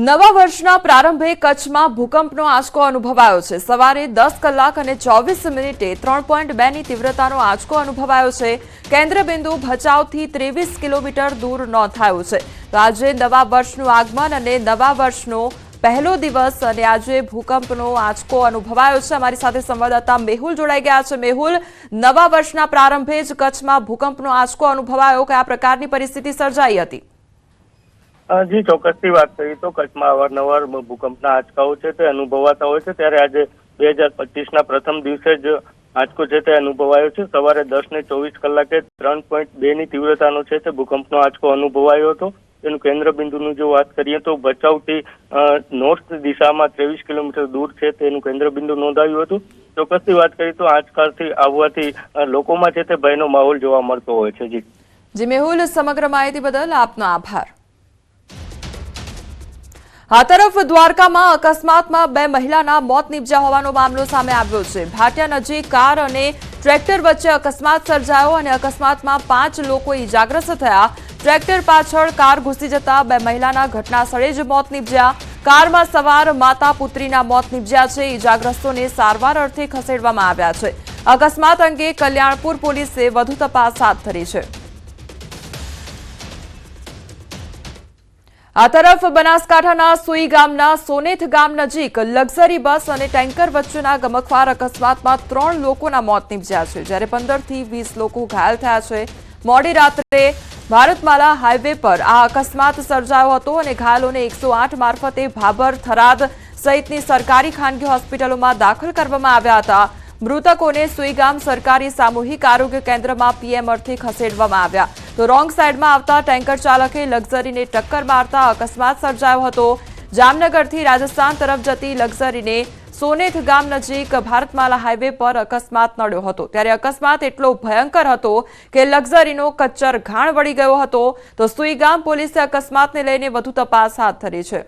નવા વર્ષના પ્રારંભે કચ્છમાં ભૂકંપનો આંચકો અનુભવાયો છે. સવારે દસ કલાક અને ચોવીસ મિનિટે ત્રણ પોઈન્ટ બેની તીવ્રતાનો આંચકો અનુભવાયો છે. કેન્દ્રબિંદુ ભચાઉથી ત્રેવીસ કિલોમીટર દૂર નોંધાયું છે. તો આજે નવા વર્ષનું આગમન અને નવા વર્ષનો પહેલો દિવસ અને આજે ભૂકંપનો આંચકો અનુભવાયો છે. અમારી સાથે સંવાદદાતા મેહુલ જોડાઈ ગયા છે. મેહુલ, નવા વર્ષના પ્રારંભે જ કચ્છમાં ભૂકંપનો આંચકો અનુભવાયો. કયા પ્રકારની પરિસ્થિતિ સર્જાઈ હતી? જી, ચોક્કસથી વાત કરીએ તો કચ્છમાં અવારનવાર ભૂકંપના આંચકાઓ છે તે અનુભવાતા હોય છે. ત્યારે આજે બે હજાર પચીસના પ્રથમ દિવસે જ આંચકો છે તે અનુભવાયો છે. સવારે દસ ને ચોવીસ કલાકે ત્રણ પોઈન્ટ બે ની તીવ્રતાનો છે તે ભૂકંપનો આંચકો અનુભવાયો હતો. તેનું કેન્દ્ર બિંદુનું જો વાત કરીએ તો ભચાઉથી નોર્થ દિશામાં ત્રેવીસ કિલોમીટર દૂર છે તેનું કેન્દ્ર બિંદુ નોંધાયું હતું. ચોક્કસથી વાત કરીએ તો આંચકાથી આવવાથી લોકોમાં છે તે ભયનો માહોલ જોવા મળતો હોય છે. જી. જી, મેહુલ, સમગ્ર માહિતી બદલ આપનો આભાર. આ તરફ દ્વારકામાં અકસ્માતમાં બે મહિલાના મોત નીપજ્યા હોવાનો મામલો સામે આવ્યો છે. ભાટિયા નજીક કાર અને ટ્રેક્ટર વચ્ચે અકસ્માત સર્જાયો અને અકસ્માતમાં પાંચ લોકો ઇજાગ્રસ્ત થયા. ટ્રેક્ટર પાછળ કાર ઘૂસી જતા બે મહિલાના ઘટના સ્થળે જ મોત નીપજ્યા. કારમાં સવાર માતા પુત્રીના મોત નીપજ્યા છે. ઇજાગ્રસ્તોને સારવાર અર્થે ખસેડવામાં આવ્યા છે. અકસ્માત અંગે કલ્યાણપુર પોલીસે વધુ તપાસ હાથ ધરી છે. આ તરફ બનાસકાંઠાના સુઈ ગામના સોનેથ ગામ નજીક લક્ઝરી બસ અને ટેન્કર વચ્ચેના ગમખવાર અકસ્માતમાં ત્રણ લોકોના મોત નીપજ્યા છે, જ્યારે પંદરથી વીસ લોકો ઘાયલ થયા છે. મોડી રાત્રે ભારતમાલા હાઈવે પર આ અકસ્માત સર્જાયો હતો અને ઘાયલોને એકસો મારફતે ભાભર થરાદ સહિતની સરકારી ખાનગી હોસ્પિટલોમાં દાખલ કરવામાં આવ્યા હતા. મૃતકોને સુઈગામ સરકારી સામૂહિક આરોગ્ય કેન્દ્રમાં પીએમ અર્થે ખસેડવામાં આવ્યા. તો રોંગ સાઈડમાં આવતા ટેન્કર ચાલકે લક્ઝરીને ટક્કર મારતા અકસ્માત સર્જાયો હતો. જામનગરથી રાજસ્થાન તરફ જતી લક્ઝરીને સોનેથ ગામ નજીક ભારતમાલા હાઈવે પર અકસ્માત નડ્યો હતો. ત્યારે અકસ્માત એટલો ભયંકર હતો કે લક્ઝરીનો કચ્ચર ઘાણ વળી ગયો હતો. તો સુઈગામ પોલીસે અકસ્માતને લઈને વધુ તપાસ હાથ ધરી છે.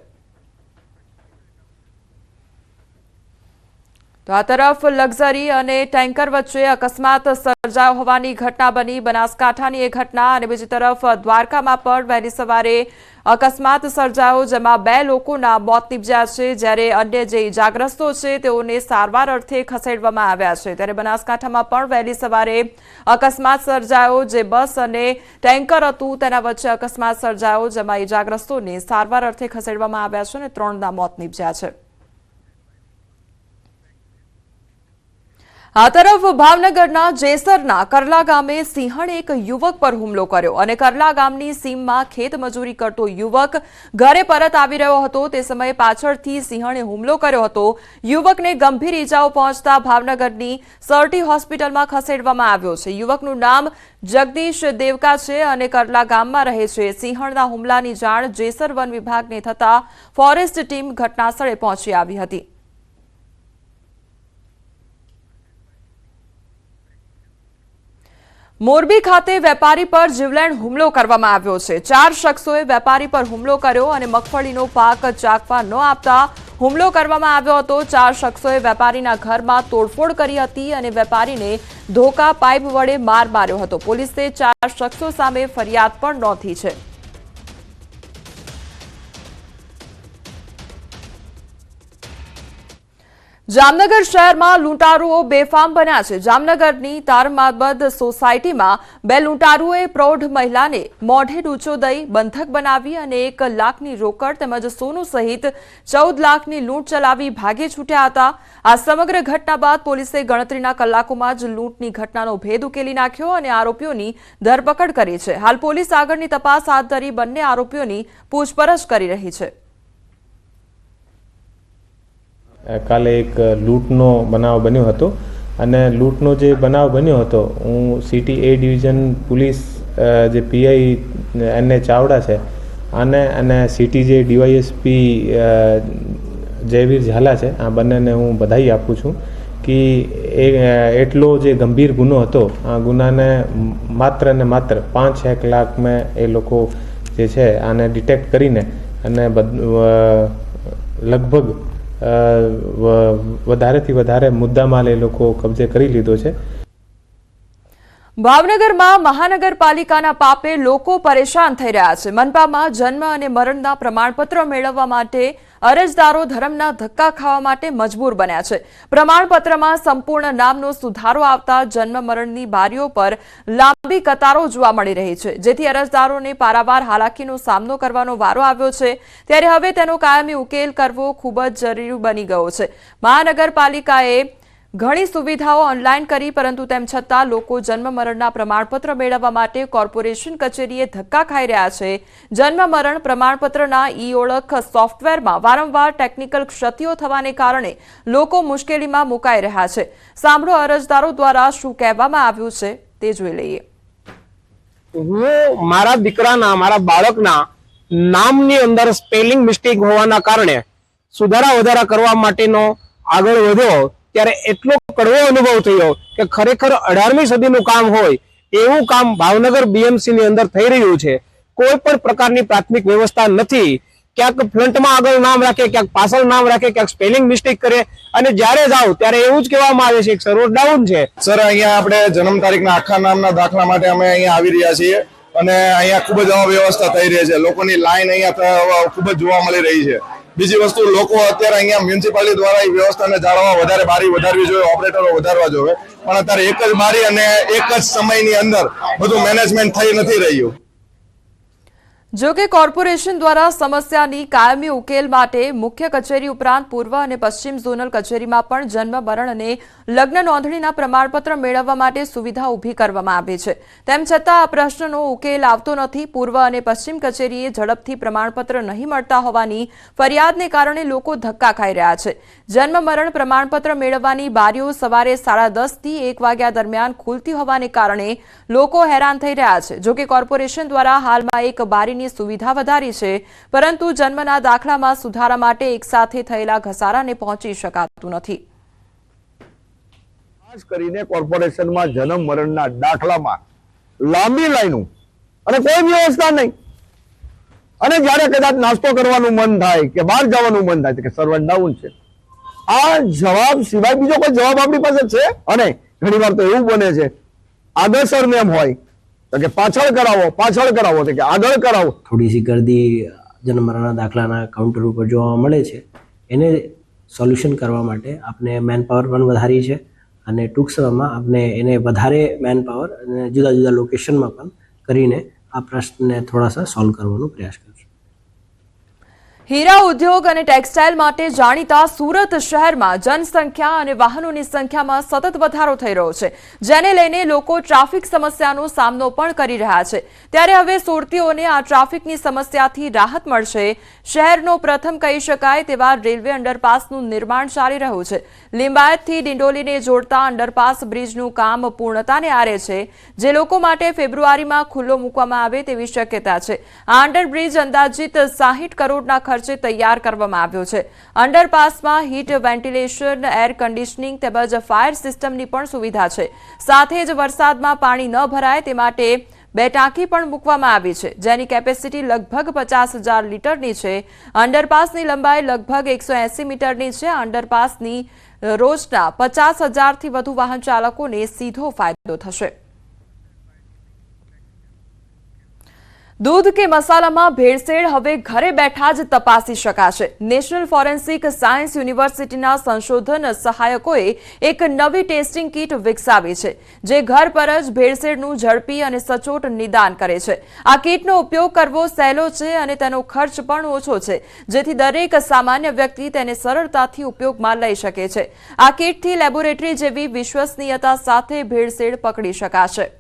તો આ તરફ લક્ઝરી અને ટેન્કર વચ્ચે અકસ્માત સર્જાયો હોવાની ઘટના બની. બનાસકાંઠાની એ ઘટના અને બીજી તરફ દ્વારકામાં પણ વહેલી સવારે અકસ્માત સર્જાયો, જેમાં બે લોકોના મોત નીપજ્યા છે. જ્યારે અન્ય જે ઇજાગ્રસ્તો છે, તેઓને સારવાર અર્થે ખસેડવામાં આવ્યા છે. ત્યારે બનાસકાંઠામાં પણ વહેલી સવારે અકસ્માત સર્જાયો, જે બસ અને ટેન્કર હતું, તેના વચ્ચે અકસ્માત સર્જાયો, જેમાં ઇજાગ્રસ્તોને સારવાર અર્થે ખસેડવામાં આવ્યા છે અને ત્રણના મોત નીપજ્યા છે. આ તરફ ભાવનગરના જેસરના કરલા ગામે સિંહણે એક યુવક પર હુમલો કર્યો અને કરલા ગામની સીમમાં ખેત મજૂરી કરતો યુવક ઘરે પરત આવી રહ્યો હતો. તે સમયે પાછળથી સિંહણે હુમલો કર્યો હતો. યુવકને ગંભીર ઈજાઓ પહોંચતા ભાવનગરની સરટી હોસ્પિટલમાં ખસેડવામાં આવ્યો છે. યુવકનું નામ જગદીશ દેવકા છે અને કરલા ગામમાં રહે છે. સિંહણના હુમલાની જાણ જેસર વન વિભાગને થતાં ફોરેસ્ટ ટીમ ઘટનાસ્થળે પહોંચી આવી હતી. મોરબી ખાતે વેપારી પર જીવલેણ હુમલો કરવામાં આવ્યો છે. ચાર શખ્સોએ વેપારી પર હુમલો કર્યો અને મગફળીનો પાક ચાખવા ન આપતા હુમલો કરવામાં આવ્યો હતો. ચાર શખ્સોએ વેપારીના ઘરમાં તોડફોડ કરી હતી અને વેપારીને ધોકા પાઇપ વડે માર માર્યો હતો. પોલીસે ચાર શખ્સો સામે ફરિયાદ પણ નોંધી છે. જામનગર શહેરમાં લૂંટારુઓ બેફામ બન્યા છે. જામનગરની તારમાબદ સોસાયટીમાં બે લૂંટારુઓએ પ્રૌઢ મહિલાને મોઢે ડૂચો દઈ બંધક બનાવી અને એક લાખની રોકડ તેમજ સોનું સહિત ચૌદ લાખની લૂંટ ચલાવી ભાગે છૂટ્યા હતા. આ સમગ્ર ઘટના બાદ પોલીસે ગણતરીના કલાકોમાં જ લૂંટની ઘટનાનો ભેદ ઉકેલી નાખ્યો અને આરોપીઓની ધરપકડ કરી છે. હાલ પોલીસ આગળની તપાસ હાથ ધરી બંને આરોપીઓની પૂછપરછ કરી રહી છે. કાલે એક લૂંટનો બનાવ બન્યો હતો. અને લૂંટનો જે બનાવ બન્યો હતો, હું સિટી એ ડિવિઝન પોલીસ જે પીઆઈ એન એ ચાવડા છે અને અને સિટી જે ડીવાયએસપી જયવીર ઝાલા છે, આ બંનેને હું બધાઈ આપું છું કે એ એટલો જે ગંભીર ગુનો હતો, આ ગુનાને માત્ર ને માત્ર પાંચ એક લાખ મેં એ લોકો જે છે આને ડિટેક્ટ કરીને અને લગભગ વધારેથી વધારે મુદ્દામાલ એ લોકો કબજે કરી લીધો છે. ભાવનગરમાં મહાનગરપાલિકાના પાપે લોકો પરેશાન થઈ રહ્યા છે. મનપામાં જન્મ અને મરણના પ્રમાણપત્ર મેળવવા માટે અરજદારો ધર્મના ધક્કા ખાવા માટે મજબૂર બન્યા છે. પ્રમાણપત્રમાં સંપૂર્ણ નામનો સુધારો આવતા જન્મ મરણની બારીઓ પર લાંબી કતારો જોવા મળી રહી છે. જેથી અરજદારોને પારાવાર હાલાકીનો સામનો કરવાનો વારો આવ્યો છે. ત્યારે હવે તેનો કાયમી ઉકેલ કરવો ખૂબ જ જરૂરી બની ગયો છે. મહાનગરપાલિકાએ ઘણી સુવિધાઓ ઓનલાઈન કરી, પરંતુ તેમ છતાં લોકો જન્મ મરણના પ્રમાણપત્ર મેળવવા માટે કોર્પોરેશન કચેરીએ ધક્કા ખાઈ રહ્યા છે. જન્મ મરણ પ્રમાણપત્રના ઈ ઓળખ સોફ્ટવેરમાં વારંવાર ટેકનિકલ ક્ષતિઓ થવાને કારણે લોકો મુશ્કેલીમાં મુકાઈ રહ્યા છે. સાંભળો અરજદારો દ્વારા શું કહેવામાં આવ્યું છે તે જોઈ લઈએ. હું મારા દીકરાના, મારા બાળકના નામની અંદર સ્પેલિંગ મિસ્ટેક હોવાના કારણે સુધારા વધારા કરવા માટેનો આગળ વધ્યો. ત્યારે એટલો કડવો અનુભવ થયો કે ખરેખર અઢારમી સદીનું કામ હોય, એવું કામ ભાવનગર બીએમસી ની અંદર થઈ રહ્યું છે. કોઈ પણ પ્રકારની પ્રાથમિક વ્યવસ્થા નથી. ક્યાંક ફ્રન્ટમાં આગળ નામ રાખે, ક્યાંક પાછળ નામ રાખે, ક્યાંક સ્પેલિંગ મિસ્ટેક કરે અને જ્યારે જાઓ ત્યારે એવું જ કહેવામાં આવે છે સર્વર ડાઉન છે. સર, અહીંયા આપણે જન્મ તારીખના આખા નામના દાખલા માટે અમે અહીંયા આવી રહ્યા છીએ અને અહીંયા ખૂબ જ અવ્યવસ્થા થઈ રહી છે. લોકોની લાઈન અહીંયા ખૂબ જ જોવા મળી રહી છે. બીજી વસ્તુ, લોકો અત્યારે અહીંયા મ્યુનિસિપાલિટી દ્વારા એ વ્યવસ્થાને જાળવવા વધારે બારી વધારવી જોઈએ, ઓપરેટરો વધારવા જોઈએ. પણ અત્યારે એક જ બારી અને એક જ સમયની અંદર બધું મેનેજમેન્ટ થઈ નથી રહ્યું. જો કે કોર્પોરેશન દ્વારા સમસ્યાની કાયમી ઉકેલ માટે મુખ્ય કચેરી ઉપરાંત પૂર્વ અને પશ્ચિમ ઝોનલ કચેરીમાં પણ જન્મ, મરણ અને લગ્ન નોંધણીના પ્રમાણપત્ર મેળવવા માટે સુવિધા ઊભી કરવામાં આવી છે. તેમ છતાં આ પ્રશ્નનો ઉકેલ આવતો નથી. પૂર્વ અને પશ્ચિમ કચેરીએ ઝડપથી પ્રમાણપત્ર નહીં મળતા હોવાની ફરિયાદને કારણે લોકો ધક્કા ખાઈ રહ્યા છે. જન્મ, મરણ પ્રમાણપત્ર મેળવવાની બારીઓ સવારે સાડા દસથી એક વાગ્યા દરમિયાન ખુલતી હોવાને કારણે લોકો હેરાન થઈ રહ્યા છે. જોકે કોર્પોરેશન દ્વારા હાલમાં એક બારીની સુવિધા વધારી છે, પરંતુ જન્મના દાખલામાં સુધારા માટે એકસાથે થયેલા ઘસારાને પહોંચી શકાતું નથી. ખાસ કરીને કોર્પોરેશનમાં જન્મ મરણના દાખલામાં લાંબી લાઈનો અને કોઈ વ્યવસ્થા નહીં. અને જ્યારે કદાચ નાસ્તો કરવાનું મન થાય કે બહાર જવાનું મન થાય કે સર્વર ડાઉન છે. આ જવાબ સિવાય બીજો કોઈ જવાબ આપણી પાસે છે? અને ઘણીવાર તો એવું બને છે, આગળ સરનેમ હોય. તો કે પાછળ કરાવો પાછળ કરાવો, તો કે આગળ કરાવો. થોડી સી ગર્દી જન્મમરણના દાખલાના કાઉન્ટર ઉપર જોવા મળે છે. એને સોલ્યુશન કરવા માટે આપણે મેન પાવર પણ વધારી છે અને ટૂંક સમયમાં આપણે એને વધારે મેન પાવર અને જુદા જુદા લોકેશનમાં પણ કરીને આ પ્રશ્નને થોડાસા સોલ્વ કરવાનો પ્રયાસ કરશું હીરા ઉદ્યોગ અને ટેક્સટાઇલ માટે જાણીતા સુરત શહેરમાં જનસંખ્યા અને વાહનોની સંખ્યામાં સતત વધારો થઈ રહ્યો છે, જેને લઈને લોકો ટ્રાફિક સમસ્યાનો સામનો પણ કરી રહ્યા છે. ત્યારે હવે સુરતીઓને આ ટ્રાફિકની સમસ્યાથી રાહત મળશે. શહેરનો પ્રથમ કહી શકાય તેવા રેલવે અંડરપાસનું નિર્માણ ચાલી રહ્યું છે. લિંબાયતથી ડિંડોલીને જોડતા અંડરપાસ બ્રિજનું કામ પૂર્ણતાને આરે છે. જે લોકો માટે ફેબ્રુઆરીમાં ખુલ્લો મૂકવામાં આવે તેવી શક્યતા છે. આ અંડરબ્રિજ અંદાજિત સાહીઠ કરોડના ખર્ચે તૈયાર કરવામાં આવ્યો છે. અંડરપાસમાં હીટ વેન્ટિલેશન, એર કન્ડિશનિંગ તેમજ ફાયર સિસ્ટમની પણ સુવિધા છે. સાથે જ વરસાદમાં પાણી ન ભરાય તે માટે બે ટાંકી પણ મૂકવામાં આવી છે. જેની કેપેસિટી લગભગ પચાસ હજાર લીટરની છે. અંડરપાસની લંબાઈ લગભગ એકસો એસી મીટરની છે. અંડરપાસની રોજના પચાસ હજારથી વધુ વાહન ચાલકોને સીધો ફાયદો થશે. દૂધ કે મસાલામાં ભેળસેળ હવે ઘરે બેઠા જ તપાસી શકાશે. નેશનલ ફોરેન્સિક સાયન્સ યુનિવર્સિટીના સંશોધન સહાયકોએ એક નવી ટેસ્ટિંગ કીટ વિકસાવી છે, જે ઘર પર જ ભેળસેળનું ઝડપી અને સચોટ નિદાન કરે છે. આ કીટનો ઉપયોગ કરવો સહેલો છે અને તેનો ખર્ચ પણ ઓછો છે, જેથી દરેક સામાન્ય વ્યક્તિ તેને સરળતાથી ઉપયોગમાં લઈ શકે છે. આ કીટથી લેબોરેટરી જેવી વિશ્વસનીયતા સાથે ભેળસેળ પકડી શકાશે.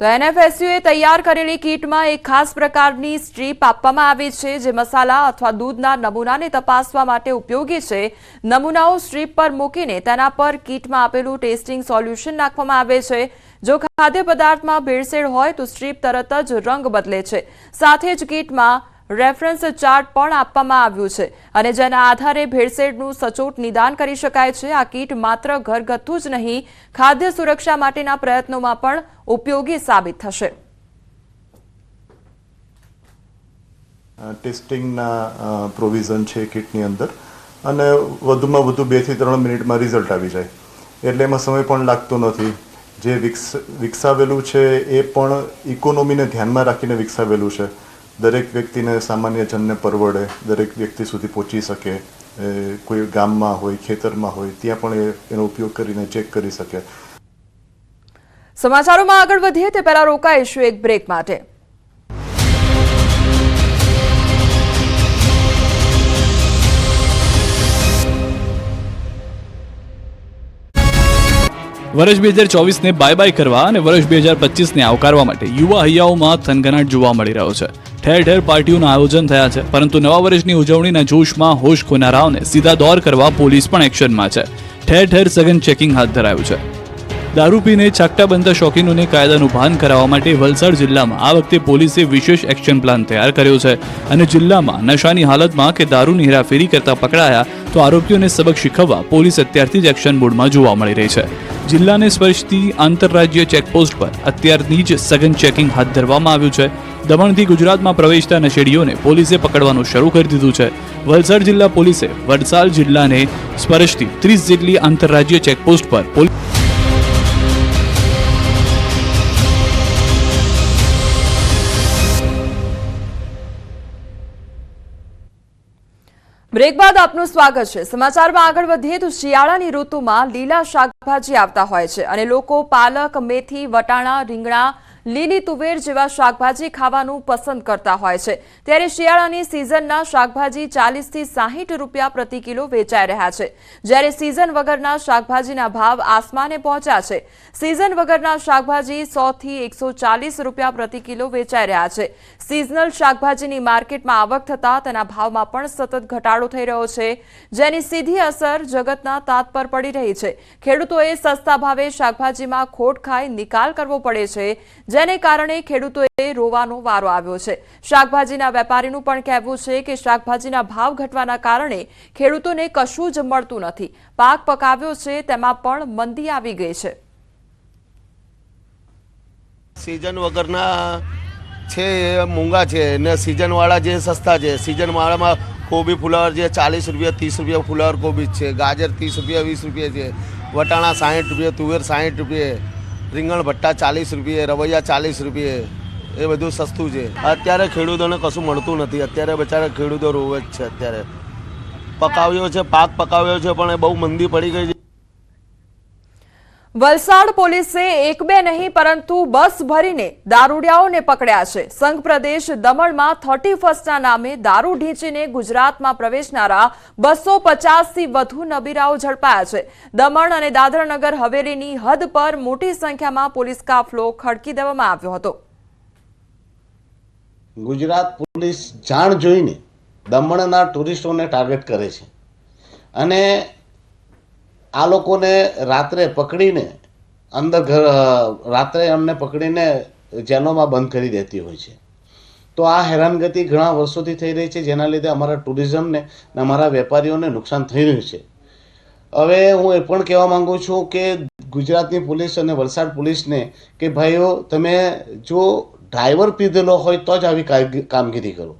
તો એનએફએસયુએ તૈયાર કરેલી કીટમાં એક ખાસ પ્રકારની સ્ટ્રીપ આપવામાં આવી છે, જે મસાલા અથવા દૂધના નમૂનાને તપાસવા માટે ઉપયોગી છે. નમૂનાઓ સ્ટ્રીપ પર મૂકીને તેના પર કીટમાં આપેલું ટેસ્ટિંગ સોલ્યુશન નાખવામાં આવે છે. જો ખાદ્ય પદાર્થમાં ભેળસેળ હોય તો સ્ટ્રીપ તરત જ રંગ બદલે છે. સાથે જ કીટમાં રેફરન્સ ચાર્ટ પણ આપવામાં આવ્યું છે અને જેના આધારે ભેળસેળનું સચોટ નિદાન કરી શકાય છે. આ કીટ માત્ર ઘરગથ્થુ જ નહીં, ખાદ્ય સુરક્ષા માટેના પ્રયત્નોમાં પણ ઉપયોગી સાબિત થશે. ટેસ્ટિંગના પ્રોવિઝન છે કિટની અંદર અને વધુમાં વધુ બેથી ત્રણ મિનિટમાં રિઝલ્ટ આવી જાય. એટલે એમાં સમય પણ લાગતો નથી. જે વિકસ, વિકસાવેલું છે એ પણ ઇકોનોમીને ધ્યાનમાં રાખીને વિકસાવેલું છે. દરેક વ્યક્તિને સામાન્ય જનને પરવડે, દરેક વ્યક્તિ સુધી પહોંચી શકે કોઈ ગામમાં હોય, ખેતરમાં હોય, ત્યાં પણ એનો ઉપયોગ કરીને ચેક કરી શકે. સમાચારોમાં આગળ વધીએ તે પહેલા રોકાઈશું એક બ્રેક માટે. વર્ષ બે હજાર ચોવીસને બાય બાય કરવા અને વર્ષ બે હજાર પચીસને આવકારવા માટે યુવા હૈયાઓમાં થનગનાટ જોવા મળી રહ્યો છે. ઠેર ઠેર પાર્ટીઓના આયોજન થયા છે, પરંતુ નવા વર્ષની ઉજવણીના જોશમાં હોશ ખોનારાઓને સીધા દોર કરવા પોલીસ પણ એક્શનમાં છે. ઠેર ઠેર સઘન ચેકિંગ હાથ ધરાયું છે. દારૂ પીને છાકટા બનતા શોખીનોને કાયદાનું ભાન કરાવવા માટે વલસાડ જિલ્લામાં આ વખતે પોલીસે વિશેષ એક્શન પ્લાન તૈયાર કર્યો છે અને જિલ્લામાં નશાની હાલતમાં કે દારૂની હેરાફેરી કરતા પકડાયા તો આરોપીઓને સબક શીખવવા પોલીસ અત્યારથી જ એક્શન મોડમાં જોવા મળી રહી છે. જિલ્લાને સ્પર્શતી આંતરરાજ્ય ચેકપોસ્ટ પર અત્યારથી જ સઘન ચેકિંગ હાથ ધરવામાં આવ્યું છે. દમણથી ગુજરાતમાં પ્રવેશતા નશેડીઓને પોલીસે પકડવાનું શરૂ કરી દીધું છે. વલસાડ જિલ્લા પોલીસે વલસાડ જિલ્લાને સ્પર્શતી ત્રીસ જેટલી આંતરરાજ્ય ચેકપોસ્ટ પર પોલીસ બ્રેક બાદ આપનું સ્વાગત છે. સમાચારમાં આગળ વધીએ તો શિયાળાની ઋતુમાં લીલા શાકભાજી આવતા હોય છે અને લોકો પાલક, મેથી, વટાણા, રીંગણા લીલી તુવેર જેવા શાકભાજી ખાવાનું પસંદ કરતા હોય છે. ત્યારે શિયાળાની સિઝનના શાકભાજી ચાલીસથી સાહીઠ રૂપિયા પ્રતિ કિલો વેચાઈ રહ્યા છે. જ્યારે સિઝન વગરના શાકભાજીના ભાવ આસમાને પહોંચ્યા છે. સિઝન વગરના શાકભાજી સો થી એકસો ચાલીસ રૂપિયા પ્રતિ કિલો વેચાઈ રહ્યા છે. સિઝનલ શાકભાજીની માર્કેટમાં આવક થતા તેના ભાવમાં પણ સતત ઘટાડો થઈ રહ્યો છે, જેની સીધી અસર જગતના તાત પર પડી રહી છે. ખેડૂતોએ સસ્તા ભાવે શાકભાજીમાં ખોટ ખાઈ નિકાલ કરવો પડે છે જેને કારણે ખેડૂતોએ રોવાનો વારો આવ્યો છે. શાકભાજીના વેપારીનું પણ કહેવું છે કે શાકભાજીના ભાવ ઘટવાના કારણે ખેડૂતોને કશું જ મળતું નથી. પાક પકાવ્યો છે, તેમાં પણ મંદી આવી ગઈ છે. સિઝન વગરના છે, મૂંગા છે ને સિઝનવાળા જે સસ્તા છે. સિઝનવાળામાં કોબી ફુલાવર જે ચાલીસ રૂપિયા, ત્રીસ રૂપિયા ફુલાવર કોબી છે. ગાજર ત્રીસ રૂપિયા, વીસ રૂપિયા છે. વટાણા સાઠ રૂપિયા, તુવેર સાઠ રૂપિયા. રીંગણ, ભટ્ટા ચાલીસ રૂપિયા, રવૈયા ચાલીસ રૂપિયા, એ બધું સસ્તું છે. અત્યારે ખેડૂતોને કશું મળતું નથી. અત્યારે બચારા ખેડૂતો રોવે જ છે અત્યારે. પકાવ્યો છે, પાક પકાવ્યો છે, પણ એ બહુ મંદી પડી ગઈ છે. વલસાડ પોલીસે એક બે નહીં, પરંતુ બસ ભરીને દારૂડિયાઓને પકડ્યા છે. સંઘ પ્રદેશ દમણમાં થર્ટી ફર્સ્ટના નામે દારૂ ઢીંચીને ગુજરાતમાં પ્રવેશનારા બસો પચાસથી વધુ નબીરાઓ ઝડપાયા છે. દમણ અને દાદરાનગર હવેલીની હદ પર મોટી સંખ્યામાં પોલીસ કાફલો ખડકી દેવામાં આવ્યો હતો. ગુજરાત પોલીસ જાણ જોઈને દમણના ટુરિસ્ટોને ટાર્ગેટ કરે છે. અને આ લોકોને રાત્રે પકડીને અંદર ઘર, રાત્રે અમને પકડીને જેલોમાં બંધ કરી દેતી હોય છે. તો આ હેરાનગતિ ઘણા વર્ષોથી થઈ રહી છે, જેના લીધે અમારા ટુરિઝમને અને અમારા વેપારીઓને નુકસાન થઈ રહ્યું છે. હવે હું એ પણ કહેવા માંગુ છું કે ગુજરાતની પોલીસ અને વલસાડ પોલીસને કે ભાઈઓ, તમે જો ડ્રાઈવર પીધેલો હોય તો જ આવી કામગીરી કરો.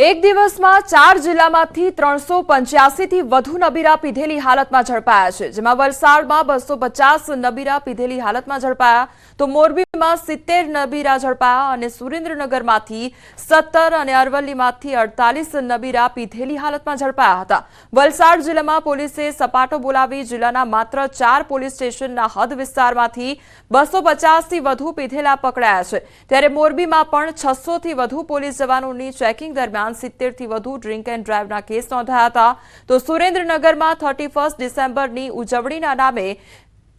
એક દિવસમાં ચાર જિલ્લામાંથી ત્રણસો પંચ્યાસીથી વધુ નબીરા પીધેલી હાલતમાં ઝડપાયા છે. જેમાં વલસાડમાં બસો પચાસ નબીરા પીધેલી હાલતમાં ઝડપાયા. તો મોરબીમાં સિત્તેર નબીરા ઝડપાયા અને સુરેન્દ્રનગરમાંથી સત્તર અને અરવલ્લીમાંથી અડતાલીસ નબીરા પીધેલી હાલતમાં ઝડપાયા હતા. વલસાડ જિલ્લામાં પોલીસે સપાટો બોલાવી જિલ્લાના માત્ર ચાર પોલીસ સ્ટેશનના હદ વિસ્તારમાંથી બસો પચાસથી વધુ પીધેલા પકડાયા છે. ત્યારે મોરબીમાં પણ છસોથી વધુ પોલીસ જવાનોની ચેકિંગ દરમિયાન સિત્તેરથી વધુ ડ્રિંક એન્ડ ડ્રાઈવના કેસ નોંધાયા હતા. તો સુરેન્દ્રનગરમાં થર્ટી ફર્સ્ટ ડિસેમ્બરની ઉજવણીના નામે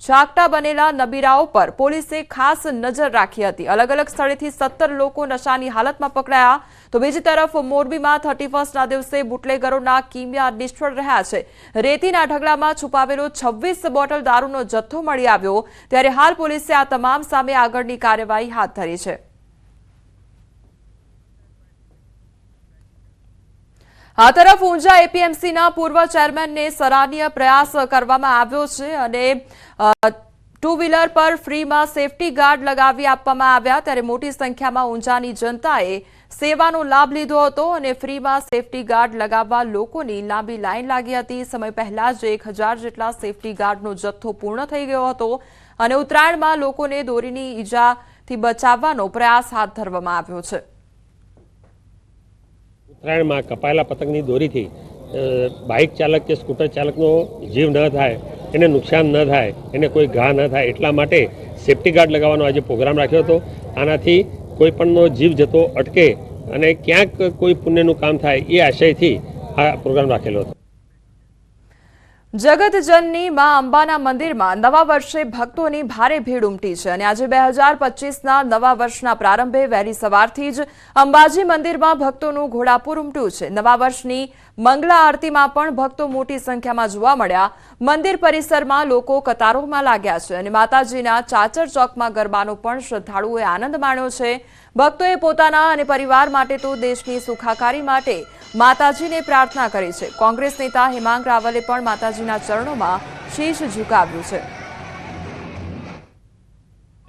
ચાકટા બનેલા નબીરાઓ પર પોલીસે ખાસ નજર રાખી હતી. અલગ અલગ સ્થળેથી સત્તર લોકો નશાની હાલતમાં પકડાયા. તો બીજી તરફ મોરબીમાં થર્ટી ફર્સ્ટના દિવસે બુટલેગરોના કિમિયા નિષ્ફળ રહ્યા છે. રેતીના ઢગલામાં છુપાવેલો છવ્વીસ બોટલ દારૂનો જથ્થો મળી આવ્યો. ત્યારે હાલ પોલીસે આ તમામ સામે આગળની કાર્યવાહી હાથ ધરી છે. આ તરફ ઊંઝા એપીએમસીના પૂર્વ ચેરમેનને સરાહનીય પ્રયાસ કરવામાં આવ્યો છે અને ટુ વ્હીલર પર ફ્રીમાં સેફટી ગાર્ડ લગાવી આપવામાં આવ્યા ત્યારે મોટી સંખ્યામાં ઊંઝાની જનતાએ સેવાનો લાભ લીધો હતો અને ફ્રીમાં સેફટી ગાર્ડ લગાવવા લોકોની લાંબી લાઇન લાગી હતી. સમય પહેલા જ એક જેટલા સેફટી ગાર્ડનો જથ્થો પૂર્ણ થઈ ગયો હતો અને ઉત્તરાયણમાં લોકોને દોરીની ઈજાથી બચાવવાનો પ્રયાસ હાથ ધરવામાં આવ્યો છે. ઉત્તરાયણમાં કપાયેલા પતંગની દોરીથી બાઇક ચાલક કે સ્કૂટર ચાલકનો જીવ ન થાય, એને નુકસાન ન થાય, એને કોઈ ઘા ન થાય, એટલા માટે સેફ્ટી ગાર્ડ લગાવવાનો આજે પ્રોગ્રામ રાખ્યો હતો. આનાથી કોઈપણનો જીવ જતો અટકે અને ક્યાંક કોઈ પુણ્યનું કામ થાય એ આશયથી આ પ્રોગ્રામ રાખેલો હતો. જગતજનની માં અંબાના મંદિરમાં નવા વર્ષે ભક્તોની ભારે ભીડ ઉમટી છે અને આજે બે હજાર પચીસના નવા વર્ષના પ્રારંભે વહેલી સવારથી જ અંબાજી મંદિરમાં ભક્તોનું ઘોડાપુર ઉમટ્યું છે. નવા વર્ષની મંગળા આરતીમાં પણ ભક્તો મોટી સંખ્યામાં જોવા મળ્યા. મંદિર પરિસરમાં લોકો કતારોમાં લાગ્યા છે અને માતાજીના ચાચર ચોકમાં ગરબાનો પણ શ્રદ્ધાળુઓએ આનંદ માણ્યો છે. ભક્તોએ પોતાના અને પરિવાર માટે તો દેશની સુખાકારી માટે માતાજીને પ્રાર્થના કરી છે. કોંગ્રેસ નેતા હેમાંગ રાવલે પણ માતાજીના ચરણોમાં શીશ ઝુકાવ્યું છે.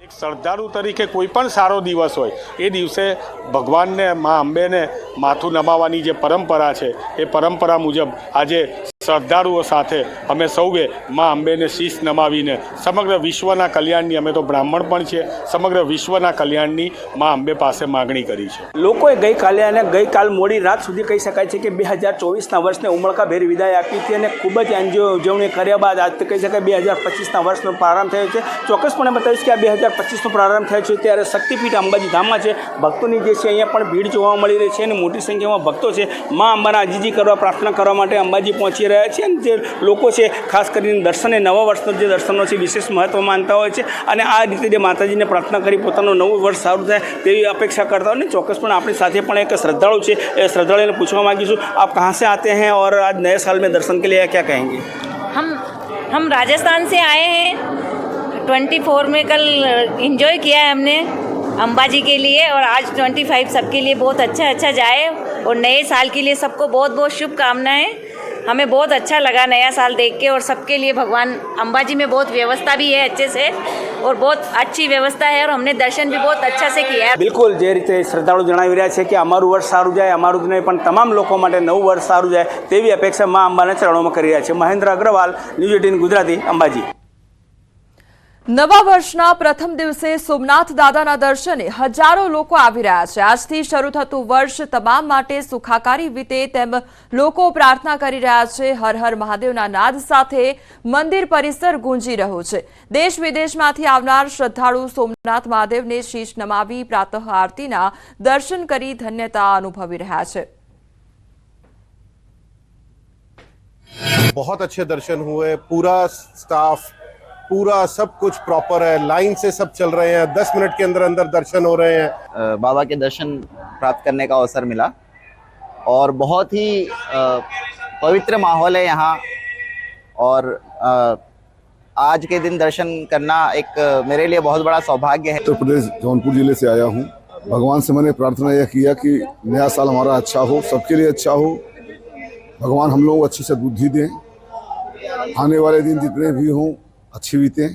એક શ્રદ્ધાળુ તરીકે કોઈ પણ સારો દિવસ હોય, એ દિવસે ભગવાનને, મા અંબેને માથું નમાવાની જે પરંપરા છે, એ પરંપરા મુજબ આજે શ્રદ્ધાળુઓ સાથે અમે સૌએ મા અંબેને શીશ નમાવીને સમગ્ર વિશ્વના કલ્યાણની અમે તો બ્રાહ્મણ પણ છીએ, સમગ્ર વિશ્વના કલ્યાણની મા અંબે પાસે માગણી કરી છે. લોકોએ ગઈકાલે અને ગઈકાલ મોડી રાત સુધી કહી શકાય છે કે બે હજાર ચોવીસના વર્ષને ઉમળકાભેર વિદાય આપી હતી અને ખૂબ જ એન્જોય ઉજવણી કર્યા બાદ આજ કહી શકાય બે હજાર પચીસના વર્ષનો પ્રારંભ થયો છે. ચોક્કસપણે બતાવીશ કે આ બે હજાર પચીસનો પ્રારંભ થયો છે ત્યારે શક્તિપીઠ અંબાજી ધામમાં છે. ભક્તોની જે છે અહીંયા પણ ભીડ જોવા મળી રહી છે અને મોટી સંખ્યામાં ભક્તો છે. મા અંબાના આજીજી કરવા પ્રાર્થના કરવા માટે અંબાજી પહોંચી રહ્યા છે અને જે લોકો છે, ખાસ કરીને દર્શન એ નવા વર્ષનો જે દર્શનો છે, વિશેષ મહત્ત્વ માનતા હોય છે અને આ રીતે જે માતાજીને પ્રાર્થના કરી પોતાનું નવું વર્ષ સારું થાય તેવી અપેક્ષા કરતા હોય ને ચોક્કસ પણ આપણી સાથે પણ એક શ્રદ્ધાળુ છે, એ શ્રદ્ધાળુને પૂછવા માગીશું, આપ કહાં સે આતે હૈ ઓર આજ નયે સાલ મેં દર્શન કે લીએ ક્યા કહેંગે? હમ હમ રાજસ્થાન સે આયે हैं ટ્વેન્ટી फोर में कल इन्जॉय किया है અંબાજી કે લીએ ઓર આજ ટ્વેન્ટી आज ट्वेंटी फाइव सबके लिए અચ્છા अच्छा अच्छा जाए और नए साल के लिए બહુ बहुत बहुत शुभकामनाएं हमें बहुत अच्छा लगा नया साल देख के और सबके लिए भगवान अंबाजी में बहुत व्यवस्था भी है अच्छे से और बहुत अच्छी व्यवस्था है और हमने दर्शन भी बहुत अच्छा से किया है બિલકુલ જે રીતે શ્રદ્ધાળુ જણાવી રહ્યા છે કે અમારું વર્ષ સારું જાય અમારું જ નહીં પણ તમામ લોકો માટે નવું વર્ષ સારું જાય તેવી અપેક્ષા મા અંબાના ચરણોમાં કરી રહ્યા છે મહેન્દ્ર અગ્રવાલ ન્યૂઝ એટીન ગુજરાતી અંબાજી નવા વર્ષના પ્રથમ દિવસે સોમનાથ દાદાના દર્શને હજારો લોકો આવી રહ્યા છે આજથી શરૂ થતું વર્ષ તમામ માટે સુખાકારી વીતે તેમ લોકો પ્રાર્થના કરી રહ્યા છે હર હર મહાદેવના નાદ સાથે મંદિર પરિસર ગુંજી રહ્યો છે દેશ વિદેશમાંથી આવનાર શ્રદ્ધાળુ સોમનાથ મહાદેવને શીશ નમાવી પ્રાતઃ આરતીના દર્શન કરી ધન્યતા અનુભવી રહ્યા છે बहुत अच्छे दर्शन हुए पूरा स्टाफ पूरा सब कुछ प्रॉपर है। लाइन से सब चल रहे हैं। दस मिनट के अंदर अंदर दर्शन हो रहे हैं। बाबा के दर्शन प्राप्त करने का अवसर मिला। और बहुत ही पवित्र माहौल है यहाँ। और आज के दिन दर्शन करना एक मेरे लिए बहुत बड़ा सौभाग्य है। उत्तर प्रदेश जौनपुर ज़िले से आया हूँ। भगवान से मैंने प्रार्थना यह किया कि नया साल हमारा अच्छा हो सबके लिए अच्छा हो। भगवान हम लोगों को अच्छी सद्बुद्धि दें। आने वाले दिन जितने भी हों अच्छी बीतें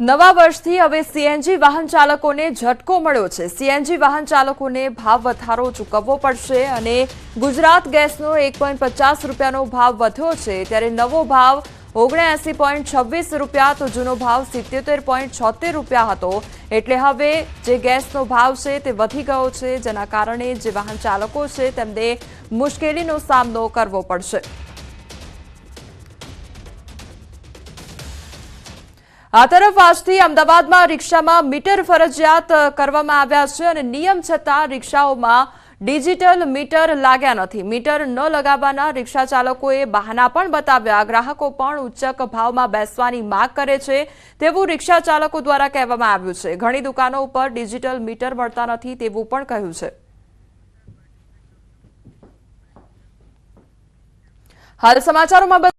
નવા વર્ષથી હવે સીએનજી વાહન ચાલકોને ઝટકો મળ્યો છે સીએનજી વાહન ચાલકોને ભાવ વધારો ચૂકવવો પડશે અને ગુજરાત ગેસનો એક પોઈન્ટ પચાસ રૂપિયાનો ભાવ વધ્યો છે ત્યારે નવો ભાવ ઓગણએસી પોઈન્ટ છવ્વીસ રૂપિયા તો જૂનો ભાવ સિત્યોતેર પોઈન્ટ છોતેર રૂપિયા હતો એટલે હવે જે ગેસનો ભાવ છે તે વધી ગયો છે જેના કારણે જે વાહન ચાલકો છે તેમને મુશ્કેલીનો સામનો કરવો પડશે આ તરફ આજથી અમદાવાદમાં રિક્ષામાં મીટર ફરજિયાત કરવામાં આવ્યા છે અને નિયમ છતાં રિક્ષાઓમાં ડિજિટલ મીટર લાગ્યા નથી. મીટર ન લગાવવાના રિક્ષા ચાલકોએ બહાના પણ બતાવ્યા. ગ્રાહકો પણ ઉચ્ચક ભાવમાં બેસવાની માંગ કરે છે તેવું રિક્ષા ચાલકો દ્વારા કહેવામાં આવ્યું છે. ઘણી દુકાનો ઉપર ડિજિટલ મીટર મળતા નથી તેવું પણ કહ્યું છે. હાલ સમાચારોમાં